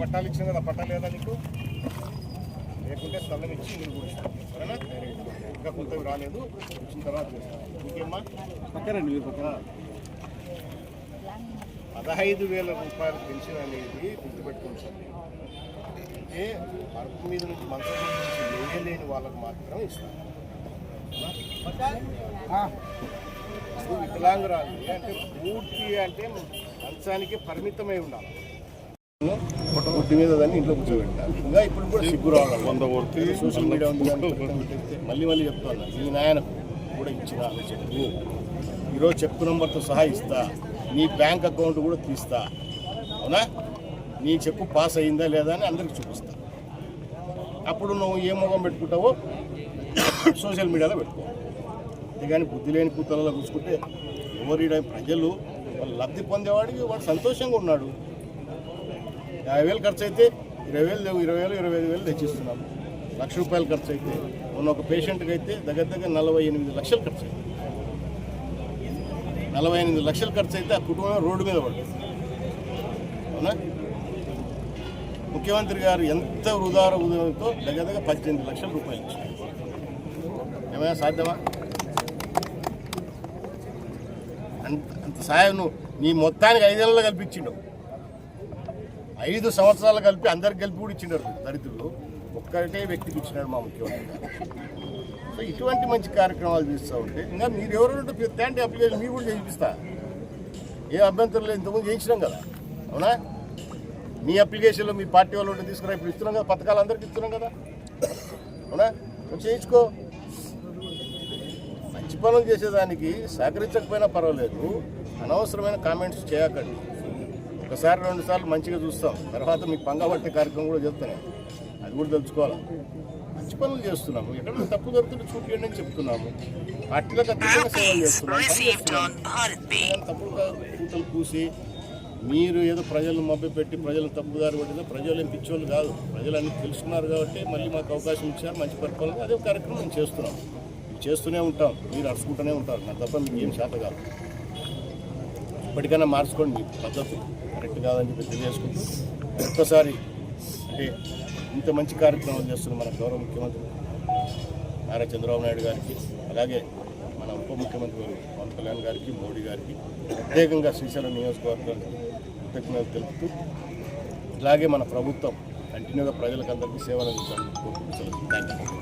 పట్టాలు ఇచ్చిన కదా పట్టాలు లేదా నీకు? లేకుంటే స్థలం ఇచ్చి కూర్చుంటాం సరేనా? ఇంకా కొత్తవి రాలేదు వచ్చిన తర్వాత ఇంకేమ్మా? పక్కనండి మీరు పక్కన. పదహైదు వేల రూపాయల పెన్షన్ అనేది గుర్తుపెట్టుకోండి. సార్ అంటే వర్క్ మీద నుంచి మీద నుంచి లేయలేని వాళ్ళకి మాత్రం ఇప్పుడు వికలాంగురాలు అంటే పూర్తి అంటే మంచానికి పరిమితమై ఉండాలి. పుట్టి మీద దాన్ని ఇంట్లో కూర్చోబెట్టాలి ఇంకా ఇప్పుడు కూడా సిగ్గు రావాలి వంద కొడితే సోషల్ మీడియా ఉంది మళ్ళీ మళ్ళీ చెప్తాను మీ నాయనకు కూడా ఇచ్చిన చెప్పు ఈరోజు చెక్ నెంబర్తో సహా ఇస్తా. నీ బ్యాంక్ అకౌంట్ కూడా తీస్తా. అవునా? నీ చెక్కు పాస్ అయిందా లేదా అని అందరికి చూపిస్తా. అప్పుడు నువ్వు ఏ ముఖం పెట్టుకుంటావో సోషల్ మీడియాలో పెట్టుకో. అంతేగాని బుద్ధి లేని కూతులలో కూర్చుకుంటే ఎవరి ప్రజలు వాళ్ళు లబ్ధి పొందేవాడికి వాడు సంతోషంగా ఉన్నాడు. యాభై వేలు ఖర్చు అయితే ఇరవై వేలు ఇరవై వేలు ఇరవై ఐదు వేలు తెచ్చిస్తున్నాము లక్ష రూపాయలు ఖర్చు అయితే మొన్న ఒక పేషెంట్కి అయితే దగ్గర దగ్గర నలభై ఎనిమిది లక్షలు ఖర్చు అయితే నలభై ఎనిమిది లక్షలు ఖర్చు అయితే ఆ కుటుంబం రోడ్డు మీద పడుతుంది అవునా? ముఖ్యమంత్రి గారు ఎంత ఉదార ఉదయంతో దగ్గర దగ్గర పద్దెనిమిది లక్షల రూపాయలు ఇచ్చారు. ఏమైనా సాధ్యమా? అంత అంత సాయం నువ్వు. నీ మొత్తానికి ఐదేళ్ళలో కల్పించిండు. ఐదు సంవత్సరాలు కలిపి అందరికి కలిపి కూడా ఇచ్చినారు దరిద్రులు. ఒక్కటే వ్యక్తికి ఇచ్చినాడు మా ముఖ్యమంత్రి. సో ఇటువంటి మంచి కార్యక్రమాలు చేస్తూ ఉంటే ఇంకా మీరు ఎవరు తేంటి అప్లికేషన్ మీరు కూడా చేయిస్తా ఏ అభ్యంతరం లేదు ఇంతకుముందు చేయించినాం కదా. అవునా? మీ అప్లికేషన్లో మీ పార్టీ వాళ్ళు ఉంటే తీసుకురా ఇప్పుడు ఇస్తున్నాం కదా పథకాలు అందరికి ఇస్తున్నాం కదా. అవునా? చేయించుకో. మంచి పనులు చేసేదానికి సహకరించకపోయినా పర్వాలేదు. అనవసరమైన కామెంట్స్ చేయకండి. ఒకసారి రెండు సార్లు మంచిగా చూస్తాం. తర్వాత మీకు పంగబట్టే కార్యక్రమం కూడా చెప్తాను అది కూడా తెలుసుకోవాలి. మంచి పనులు చేస్తున్నాము. ఎక్కడ తప్పు దొరుకుతుంటే చూపించండి అని చెప్తున్నాము. పార్టీలకు అత్యంత సేవలు చేస్తున్నాము. తప్పుడుగా కూతలు కూసి మీరు ఏదో ప్రజలను మభ్య పెట్టి ప్రజలను తప్పుదారి పట్టిన ప్రజలు ఏం పిచ్చోళ్ళు కాదు. ప్రజలు అన్ని తెలుసుకున్నారు కాబట్టి మళ్ళీ మాకు అవకాశం ఇచ్చారు. మంచి పరిపాలన. అదే కార్యక్రమం మేము చేస్తున్నాం. చేస్తూనే ఉంటాం. మీరు అరుచుకుంటూనే ఉంటారు. నాకు తప్ప మీకు ఏం శాత కాదు. ఇప్పటికైనా మార్చుకోండి పద్ధతి. కరెక్ట్ కాదని చెప్పి తెలియజేసుకుంటూ ఒక్కసారి అంటే ఇంత మంచి కార్యక్రమాలు చేస్తున్న మన గౌరవ ముఖ్యమంత్రి నారా చంద్రబాబు నాయుడు గారికి అలాగే మన ఉప ముఖ్యమంత్రి పవన్ కళ్యాణ్ గారికి మోడీ గారికి ప్రత్యేకంగా శ్రీశైలం నియోజకవర్గానికి కృతజ్ఞతలు తెలుపుతూ ఇలాగే మన ప్రభుత్వం కంటిన్యూగా ప్రజలకు అందరికీ సేవలు అందించాలని కోరుకుంటున్నాను థ్యాంక్ యూ